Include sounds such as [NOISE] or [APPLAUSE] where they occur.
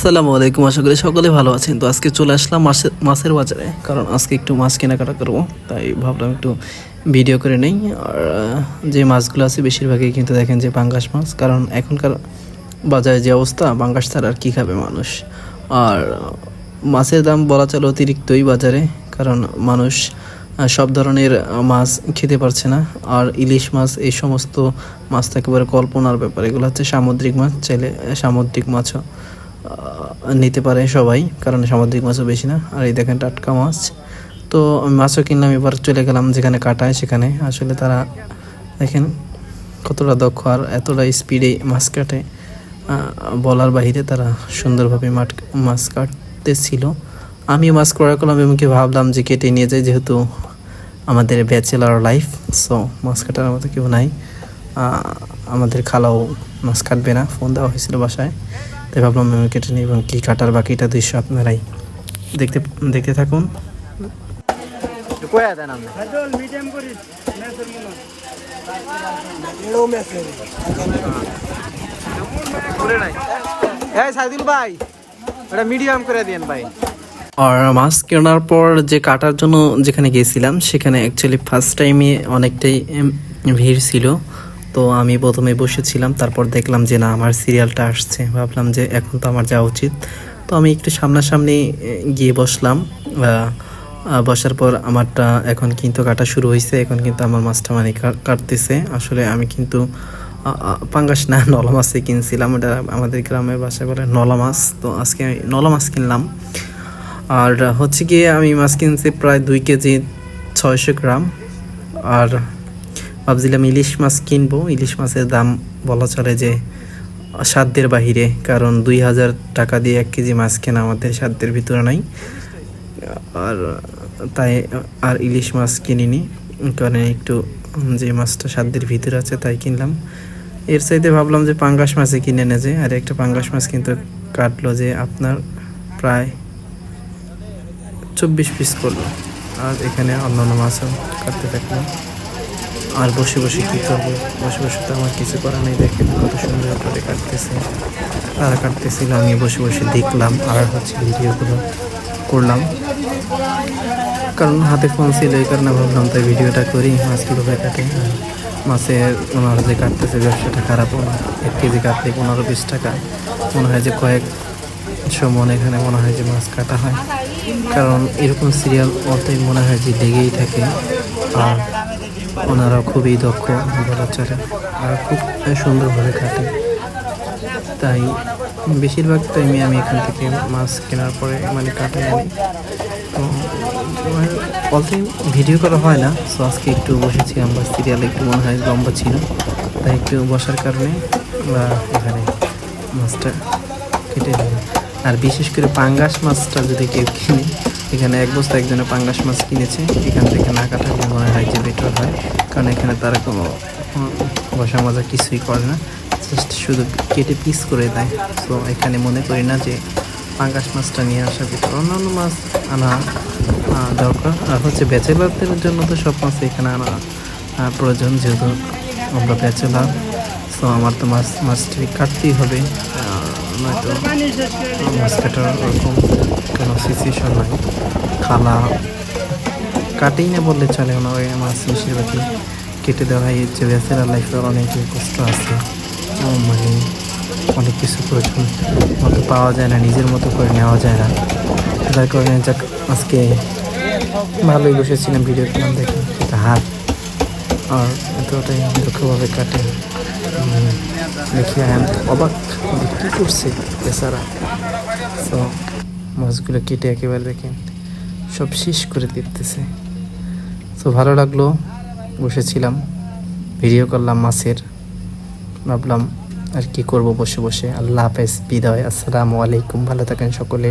আসসালামু আলাইকুম, আশা করি সকলে ভালো আছেন। তো আজকে চলে আসলাম মাছের মাছের বাজারে, কারণ আজকে একটু মাছ কেনাকাটা করব, তাই ভাবলাম একটু ভিডিও করে নেই। আর যে মাছগুলো আছে বেশিরভাগই কিন্তু দেখেন যে পাঙ্গাস মাছ, কারণ এখনকার বাজারে যে অবস্থা, পাঙ্গাস ছাড়া আর কী খাবে মানুষ? আর, মাছের দাম বলা চলে অতিরিক্তই বাজারে, কারণ মানুষ সব ধরনের মাছ খেতে পারছে না। আর ইলিশ মাছ, এই সমস্ত মাছ তো একেবারে কল্পনার ব্যাপার, এগুলো হচ্ছে সামুদ্রিক মাছ, চাইলে সামুদ্রিক মাছও। নিতে পারে সবাই, কারণ সামুদ্রিক মাছও বেশি না। আর এই দেখেন টাটকা মাছ। তো আমি মাছও কিনলাম, এবার চলে গেলাম যেখানে কাটায় সেখানে। আসলে তারা দেখেন কতটা দক্ষ আর এতটা স্পিডে মাছ কাটে। বলার বাহিরে তারা সুন্দরভাবে মাঠ, মাছ কাটতেছিল। আমি মাছ ক্রয় করলাম এবং কি ভাবলাম যে কেটে নিয়ে যাই, যেহেতু আমাদের ব্যাচেলার লাইফ সো মাছ কাটার মতো কেউ নাই। আমাদের খালাও মাছ কাটবে না ফোন দেওয়া হয়েছিল বাসায়। তাই ভাবলাম আমি কেটে নিই এবং কী কাটার বাকিটা দৃশ্য আপনারাই দেখতে দেখতে থাকুন। ভাই ওটা মিডিয়াম করে ভাই। আর মাছ কেনার পর যে কাটার জন্য যেখানে গিয়েছিলাম সেখানে অ্যাকচুয়ালি ফার্স্ট টাইমে অনেকটাই ভিড় ছিল। তো আমি প্রথমে বসেছিলাম, তারপর দেখলাম যে না, আমার সিরিয়ালটা আসছে। ভাবলাম যে এখন তো আমার যাওয়া উচিত। তো আমি একটু সামনাসামনি গিয়ে বসলাম। বসার পর আমারটা এখন কিন্তু কাটা শুরু হয়েছে এখন কিন্তু আমার মাছটা মানে কাটতেছে। আসলে আমি কিন্তু পাঙ্গাস না, [LAUGHS] নলা মাছই কিনছিলাম। ওটা আমাদের গ্রামের বাসায় বলে নলা মাছ। তো আজকে আমি নলা মাছ কিনলাম। আর হচ্ছে গিয়ে আমি মাছ কিনছি প্রায় দুই কেজি ছয়শো গ্রাম। আর ভাবছিলাম ইলিশ মাছ কিনবো। ইলিশ মাছের দাম বলা চলে যে সাধ্যের বাহিরে, কারণ দুই হাজার টাকা দিয়ে এক কেজি মাছ কেনা আমাদের সাধ্যের ভিতরে নাই। আর তাই আর ইলিশ মাছ কিনিনি, কারণ একটু যে মাছটা সাধ্যের ভিতরে আছে তাই কিনলাম। এর চাইতে ভাবলাম যে পাঙ্গাস মাছে কিনে নে যে, আর একটা পাঙ্গাস মাছ কিন্তু কাটলো যে আপনার প্রায় চব্বিশ পিস করল। আর এখানে অন্যান্য মাছও কাটতে থাকলাম। আর বসে বসে কী করব? বসে বসে তো আমার কিছু করার নেই, দেখেন কত সুন্দর করে কাটতেছে। তারা কাটতেছিল, আমি বসে বসে দেখলাম আর হচ্ছে ভিডিওগুলো করলাম। কারণ হাতে ফোন ছিল এই কারণে ভাবলাম তাই ভিডিওটা করি, মাছ কীভাবে কাটে? মাছের ওনারা যে কাটতেছে ব্যবসাটা খারাপও না এক কেজি কাটলে পনেরো বিশ টাকা। মনে হয় যে কয়েক সময় এখানে মনে হয় যে মাছ কাটা হয়। কারণ এরকম সিরিয়াল অর্থই মনে হয় যে লেগেই থাকে। আর ওনারা খুবই দক্ষ বলা আর খুব সুন্দরভাবে কাটে। তাই বেশিরভাগ টাইমে আমি এখান থেকে মাছ কেনার পরে মানে কাটে আনি তো অলটাইম ভিডিও করা হয় না সো আজকে একটু বসেছি আমরা সিরিয়ালে একটু মনে হয় লম্বা ছিল। তাই একটু বসার কারণে আমরা এখানে মাছটা কেটে আর বিশেষ করে পাঙ্গাস মাছটা যদি কেউ কিনে এখানে এক বস্তা একজনে পাঙ্গাস মাছ কিনেছে। এখান থেকে না কাটালে মনে হয় যে বেটার হয়, কারণ এখানে তারা কোনো বসা মজা কিছুই করে না জাস্ট শুধু কেটে পিস করে দেয়। তো এখানে মনে করি না যে পাঙ্গাস মাছটা নিয়ে আসা বেটার অন্যান্য মাছ আনা দরকার। আর হচ্ছে ব্যাচেলারদের জন্য তো সব মাছ এখানে আনা প্রয়োজন, যেহেতু আমরা ব্যাচেলার। তো আমার তো মাছ, মাছটি কাটতেই হবে। ওরকম খালা বললে চলে না, ওই মাছ বেশিরভাগই কেটে দেওয়া হয়। যে ব্যাচেলার লাইফের অনেক কষ্ট আছে। মানে অনেক কিছু প্রয়োজন। মতো পাওয়া যায় না, নিজের মতো করে নেওয়া যায় না। যার কারণে যাক, আজকে ভালোই বসেছিলাম, ভিডিও করলাম দেখি হাত আর এতটাই দুঃখভাবে কাটে। দেখি আই এম অবাক কী করছে বেচারা? তো মাছগুলো কেটে একেবারে দেখেন সব শেষ করে দিতেছে। তো ভালো লাগল, বসেছিলাম ভিডিও করলাম মাছের। ভাবলাম আর কি করব বসে বসে। আল্লাহ হাফেজ, বিদায়, আসসালামু আলাইকুম। ভালো থাকেন সকলে।